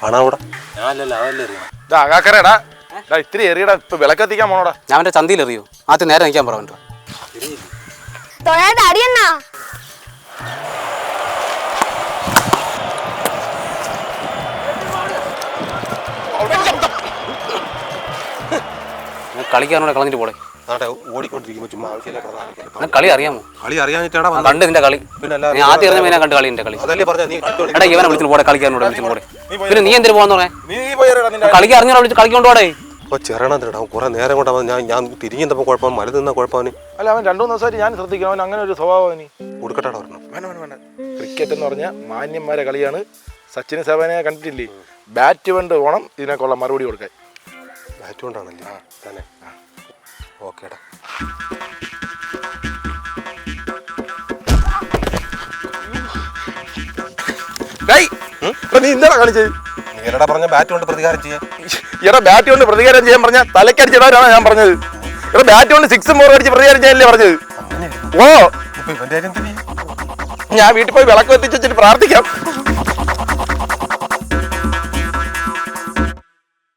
കാണാൻ കൂടെ ഞാനല്ലല്ലോ അതല്ലേ അറിയണം. ഇതാ ആകാക്കരടാ ഇത്തിരി എറിയടാ ഇപ്പൊ വിളക്കത്തിക്കാൻ പോണോടാ. ഞാൻ അവന്റെ ചന്തയിൽ എറിയോ. ആദ്യം നേരെ നിൽക്കാൻ പറഞ്ഞു തൊഴാതെ അടിയണ്ണ കളിക്കാനോടെ കളഞ്ഞിട്ട് പോളെ നാട്ടെ ഓടിക്കൊണ്ടിരിക്കുമ്പോൾ ചുമ്മാ കളി അറിയാമോ? കളി അറിയാൻ കണ്ട് നിന്റെ കളി. പിന്നെ അല്ലാതെ ഞാൻ ആദ്യം ഞാൻ കണ്ട് കളി എന്റെ കളി. എടാ ഇവനെ വിളിച്ചിട്ട് പോടെ കളിക്കാനോട് വിളിച്ചിട്ട് പോടെ. പിന്നെ നീ എന്തിനു പോകാന്ന് പറയാ നീ നീ പോയി എറിയടാ നിന്റെ കളിക്ക് അറിഞ്ഞോ വിളിച്ച് കളിക്കൊണ്ട് പോടെ അപ്പോൾ ചെറണം തിരടാ കുറെ നേരം കൊണ്ട് അവൻ ഞാൻ ഞാൻ തിരിഞ്ഞപ്പോൾ കുഴപ്പം മല നിന്ന കുഴപ്പമാണ് അല്ല അവൻ രണ്ടു മൂന്ന് ദിവസമായിട്ട് ഞാൻ ശ്രദ്ധിക്കണം. അവൻ അങ്ങനെ ഒരു സ്വഭാവം നീ കൊടുക്കട്ടാടാ പറഞ്ഞു വേണ്ട വേണ്ട വേണ്ട. ക്രിക്കറ്റ് എന്ന് പറഞ്ഞാൽ മാന്യന്മാരെ കളിയാണ്. സച്ചിൻ സേവനെ കണ്ടിട്ടില്ലേ? ബാറ്റ് കൊണ്ട് ഓണം ഇതിനൊക്കെയുള്ള മറുപടി കൊടുക്കാൻ. ബാറ്റ് കൊണ്ടാണല്ലേ? തന്നെ. ഓക്കേടാ. നീ എന്താ കാണിച്ചത് നീ എന്നടാ പറഞ്ഞ ബാറ്റ് കൊണ്ട് പ്രതികാരം ബാറ്റ് കൊണ്ട് പ്രതികാരം ചെയ്യാൻ പറഞ്ഞ തലക്കടിച്ചിടാനാണ് ഞാൻ പറഞ്ഞത്. ഇവിടെ ബാറ്റ് കൊണ്ട് സിക്സും മോർ അടിച്ച് പ്രതികാരം ചെയ്യാനല്ലേ പറഞ്ഞത്? ഓ? ഞാൻ വീട്ടിൽ പോയി വിളക്ക് എത്തിച്ചിട്ട് പ്രാർത്ഥിക്കാം.